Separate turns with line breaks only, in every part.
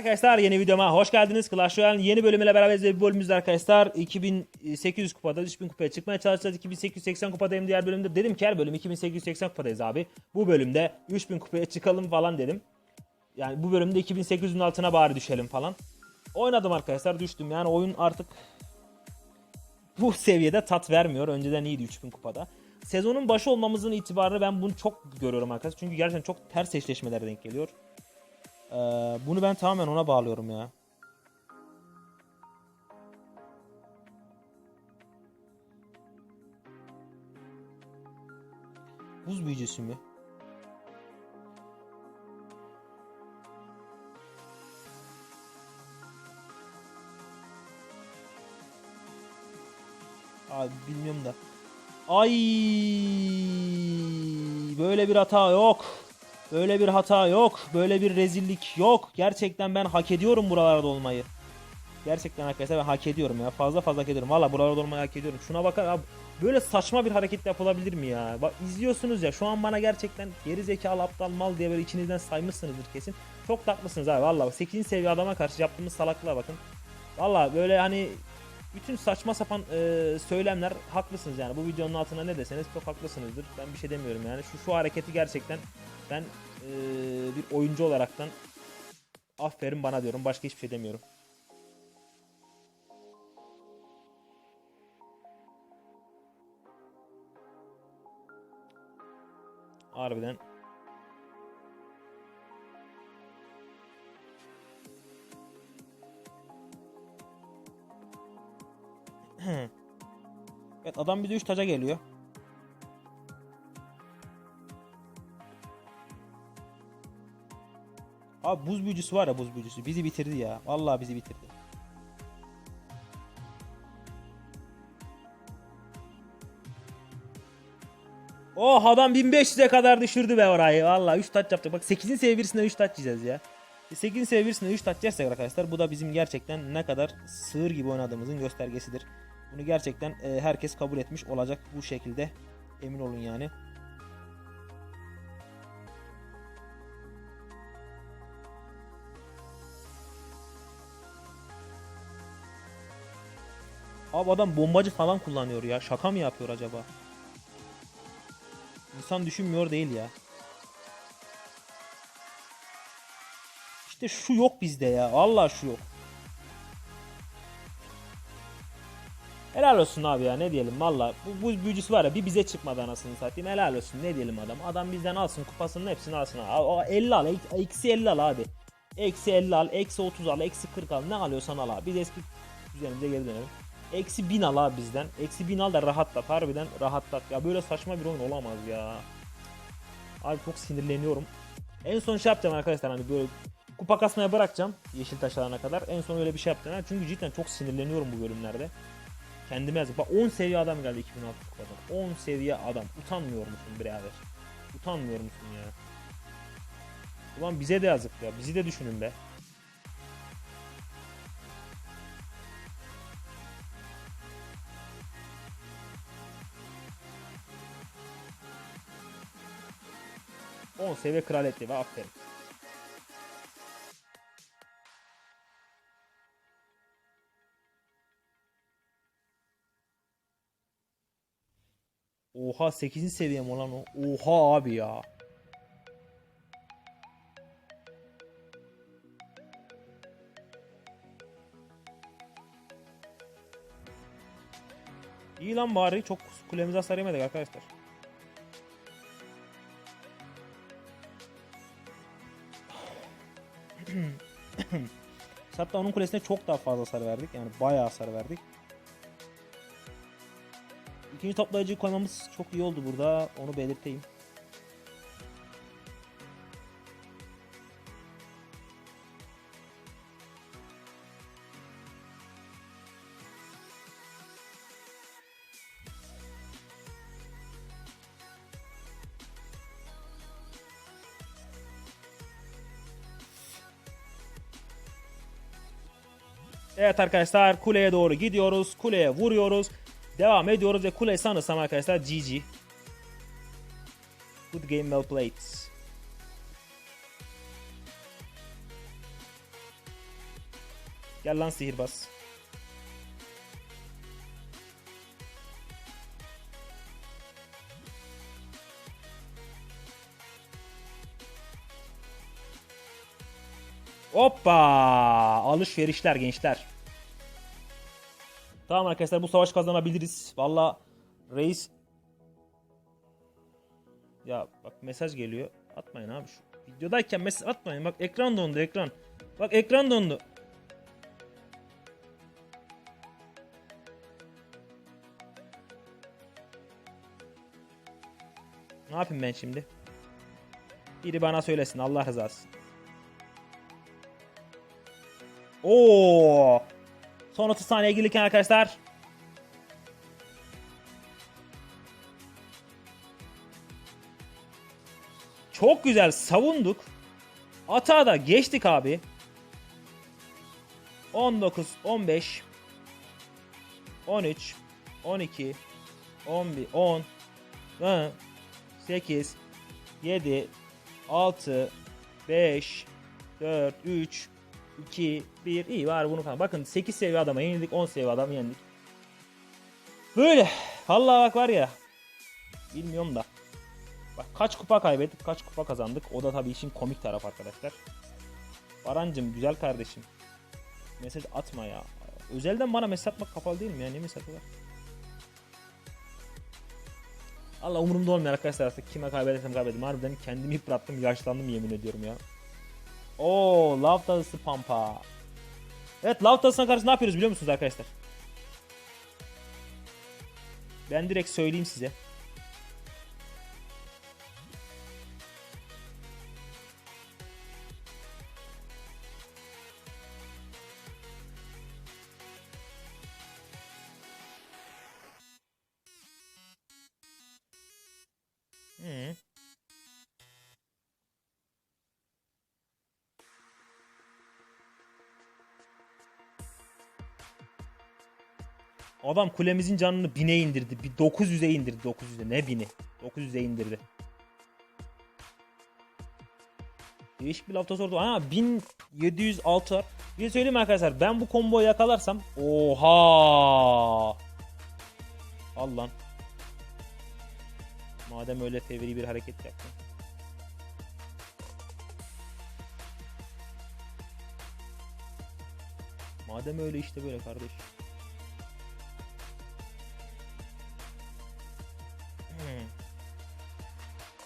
Arkadaşlar yeni videoma hoş geldiniz. Clash Royale'in yeni bölümüyle beraber bir bölümümüzde arkadaşlar 2800 kupada 3000 kupaya çıkmaya çalışacağız. 2880 kupadayım diğer bölümde. Dedim ki her bölüm 2880 kupadayız abi. Bu bölümde 3000 kupaya çıkalım falan dedim. Yani bu bölümde 2800'ün altına bari düşelim falan. Oynadım arkadaşlar düştüm. Yani oyun artık bu seviyede tat vermiyor. Önceden iyiydi 3000 kupada. Sezonun başı olmamızın itibarı ben bunu çok görüyorum arkadaşlar. Çünkü gerçekten çok ters eşleşmeler denk geliyor. Ee, bunu ben tamamen ona bağlıyorum ya. Buz büyücüsü mü? Abi bilmiyorum da. Ay böyle bir hata yok. Böyle bir hata yok. Böyle bir rezillik yok. Gerçekten ben hak ediyorum buralarda olmayı. Gerçekten arkadaşlar ben hak ediyorum ya. Fazla fazla hak ediyorum. Valla buralarda olmayı hak ediyorum. Şuna bakar abi. Böyle saçma bir hareket yapılabilir mi ya? Bak izliyorsunuz ya. Şu an bana gerçekten geri zekalı aptal mal diye böyle içinizden saymışsınızdır kesin. Çok da haklısınız abi. Valla 8. seviye adama karşı yaptığımız salaklığa bakın. Valla böyle hani bütün saçma sapan e, söylemler haklısınız yani. Bu videonun altına ne deseniz çok haklısınızdır. Ben bir şey demiyorum yani. Şu şu hareketi gerçekten ben e, bir oyuncu olaraktan aferin bana diyorum. Başka hiçbir şey demiyorum. Harbiden Evet adam bir de 3 taca geliyor. Abi buz büyücüsü var ya buz büyücüsü. Bizi bitirdi ya. Vallahi bizi bitirdi. Oh adam 1500'e kadar düşürdü be orayı. Vallahi 3 taç yaptık. Bak 8'in seviyesinden 3 taç yiyeceğiz ya. 8'in seviyesinden 3 taç yersek arkadaşlar bu da bizim gerçekten ne kadar sığır gibi oynadığımızın göstergesidir. Bunu gerçekten e, herkes kabul etmiş olacak bu şekilde. Emin olun yani. Abi adam bombacı falan kullanıyor ya. Şaka mı yapıyor acaba? İnsan düşünmüyor değil ya. İşte şu yok bizde ya. Vallahi şu yok. Helal olsun abi ya ne diyelim? Valla bu, bu büyücüsü var ya bir bize çıkmadı anasını satayım. Helal olsun ne diyelim adam? Adam bizden alsın kupasının hepsini alsın abi. O 50 al eksi 50 al abi. Eksi 50 al eksi 30 al eksi 40 al. Ne alıyorsan al abi. Biz eski düzenimize geri dönelim. Eksi 1000 al abi bizden. Eksi 1000 al da rahatlat. Harbiden rahatlat. Ya böyle saçma bir oyun olamaz ya. Abi çok sinirleniyorum. En son şey yapacağım arkadaşlar hani böyle kupa kasmaya bırakacağım yeşil taş alana kadar. En son öyle bir şey yapacağım. Çünkü cidden çok sinirleniyorum bu bölümlerde Kendime yazık. Bak 10 seviye adam geldi 2006 kupadan. 10 seviye adam. Utanmıyor musun birader? Utanmıyor musun ya? Ulan bize de yazık ya. Bizi de düşünün be. On seviye kraliyet ve aferin. Oha 8. seviyem olan o. Oha abi ya. İyi lan bari çok kulemize hasar yemedik arkadaşlar. Hatta onun kulesine çok daha fazla hasar verdik. Yani bayağı hasar verdik. İkinci toplayıcıyı koymamız çok iyi oldu burada. Onu belirteyim. Evet arkadaşlar kuleye doğru gidiyoruz. Kuleye vuruyoruz. Devam ediyoruz ve kuleyi sanırsam arkadaşlar GG. Good game well played. Gel lan sihirbaz. Hoppa! Alışverişler gençler. Tamam arkadaşlar bu savaş kazanabiliriz. Valla reis ya bak mesaj geliyor. Atmayın abi şu videodayken mesaj atmayın. Bak ekran dondu ekran. Bak ekran dondu. Ne yapayım ben şimdi? Biri bana söylesin Allah rızası. Oo! Son 30 saniye gelirken arkadaşlar. Çok güzel savunduk. Atağa da geçtik abi. 19, 15, 13, 12, 11, 10, 8, 7, 6, 5, 4, 3, 2, 1. İyi var bunu falan. Bakın 8 seviye adama yenildik. 10 seviye adamı yendik. Böyle. Vallahi bak var ya. Bilmiyorum da. Bak kaç kupa kaybettik, kaç kupa kazandık. O da tabii işin komik tarafı arkadaşlar. Barancım güzel kardeşim. Mesaj atma ya. Özelden bana mesaj atmak kapalı değil mi ya? Ne mesajı var? Allah umurumda olmuyor arkadaşlar artık. Kime kaybedersem kaybedeyim. Harbiden kendimi yıprattım, yaşlandım yemin ediyorum ya. Oo, lav dalısı pampa. Evet, lav dalısına karşı ne yapıyoruz biliyor musunuz arkadaşlar? Ben direkt söyleyeyim size. Adam kulemizin canını 1000'e indirdi. Bir 900'e indirdi 900'e. Ne 1000'i? 900'e indirdi. Değişik bir lafta sordu. Ha 1706 var. Bir şey söyleyeyim arkadaşlar. Ben bu komboyu yakalarsam. Oha. Al. Madem öyle fevri bir hareket yaptın. Madem öyle işte böyle kardeş.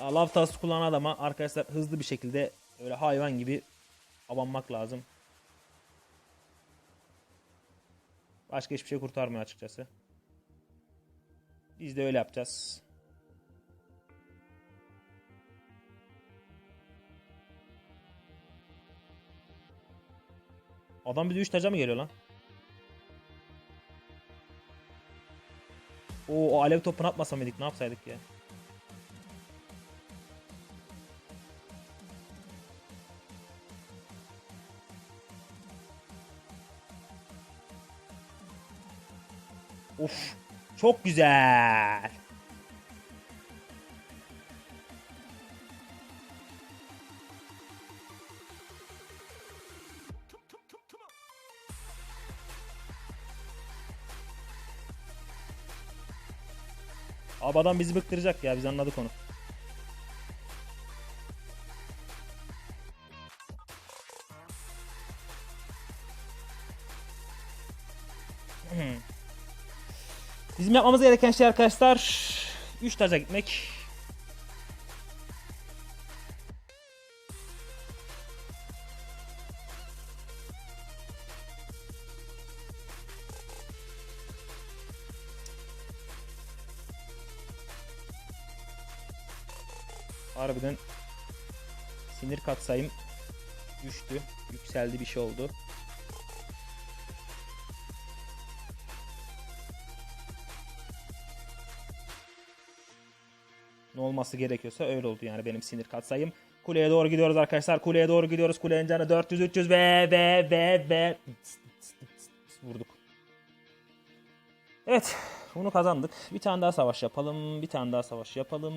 Lav tası kullanan adama arkadaşlar hızlı bir şekilde öyle hayvan gibi abanmak lazım. Başka hiçbir şey kurtarmıyor açıkçası. Biz de öyle yapacağız. Adam bize 3 taca mı geliyor lan? Oo, o alev topunu atmasa mıydık? Ne yapsaydık ya? Of, çok güzel. Abi adam bizi bıktıracak ya biz anladık onu. Bizim yapmamız gereken şey arkadaşlar 3 taca gitmek. Harbiden sinir katsayım düştü. Yükseldi bir şey oldu. Ne olması gerekiyorsa öyle oldu yani benim sinir katsayım. Kuleye doğru gidiyoruz arkadaşlar. Kuleye doğru gidiyoruz. Kulenin canı 400 300 ve ve ve ve vurduk. Evet, bunu kazandık. Bir tane daha savaş yapalım. Bir tane daha savaş yapalım.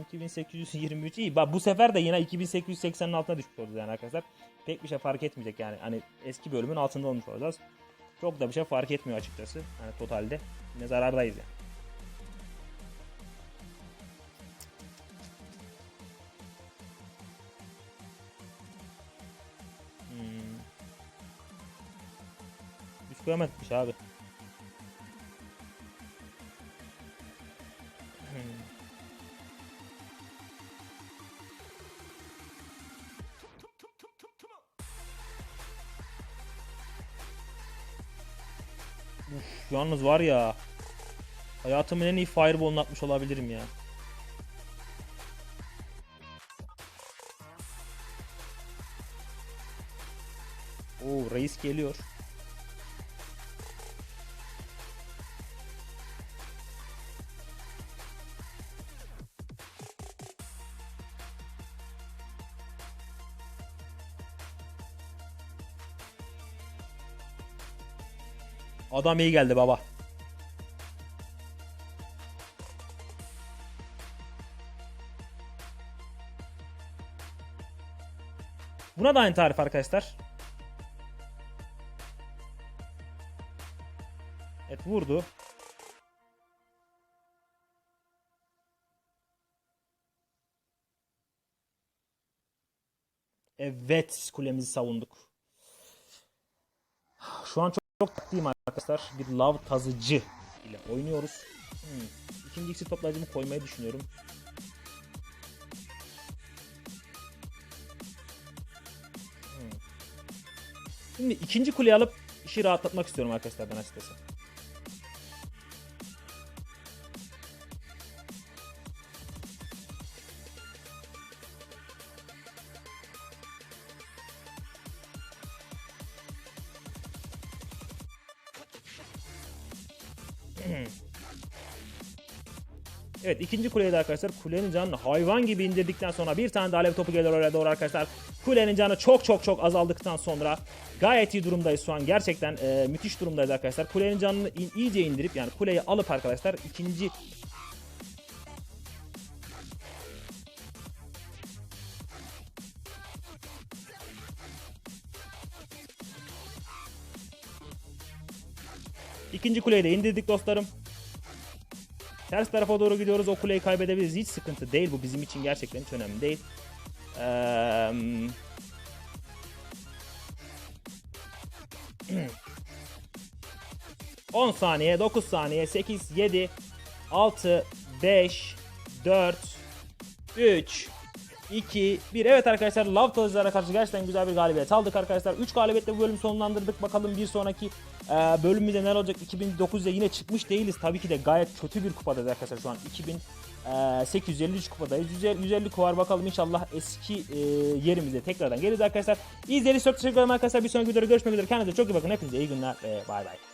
2823 iyi. Bak bu sefer de yine 2880'in altına düşmüş oldu yani arkadaşlar. pek bir şey fark etmeyecek yani. Hani eski bölümün altında olmuş olacağız. Çok da bir şey fark etmiyor açıkçası. Hani totalde. Yine zarardayız yani. Koyamadıkmış abi. Uf, yalnız var ya. Hayatımın en iyi fireball'unu atmış olabilirim ya. Oo reis geliyor. Adam iyi geldi baba. Buna da aynı tarif arkadaşlar. Evet vurdu. Evet kulemizi savunduk. Şu an çok, çok tatlıyım arkadaşlar. Bir lav tazıcı ile oynuyoruz. Hmm. İkinci iksir toplayıcımı koymayı düşünüyorum. Hmm. Şimdi ikinci kuleyi alıp işi rahatlatmak istiyorum arkadaşlar ben açıkçası. Evet ikinci kuleyi de arkadaşlar kulenin canını hayvan gibi indirdikten sonra bir tane de alev topu geliyor oraya doğru arkadaşlar. Kulenin canı çok çok çok azaldıktan sonra gayet iyi durumdayız şu an. Gerçekten e, müthiş durumdayız arkadaşlar. Kulenin canını in- iyice indirip yani kuleyi alıp arkadaşlar ikinci İkinci kuleyi de indirdik dostlarım. Ters tarafa doğru gidiyoruz. O kuleyi kaybedebiliriz. Hiç sıkıntı değil. Bu bizim için gerçekten hiç önemli değil. Eee... 10 saniye, 9 saniye, 8, 7, 6, 5, 4, 3, 2, 1. Evet arkadaşlar Love Tozlar'a karşı gerçekten güzel bir galibiyet aldık arkadaşlar. 3 galibiyetle bu bölümü sonlandırdık. Bakalım bir sonraki e, bölümümüzde neler olacak? 2009'da yine çıkmış değiliz. Tabii ki de gayet kötü bir kupadayız arkadaşlar şu an. 2853 kupadayız. 150, 150 kuvar bakalım inşallah eski e, yerimize tekrardan geliriz arkadaşlar. İzlediğiniz çok teşekkür ederim arkadaşlar. Bir sonraki videoda görüşmek üzere. Kendinize çok iyi bakın. Hepinize iyi günler ve bay bay.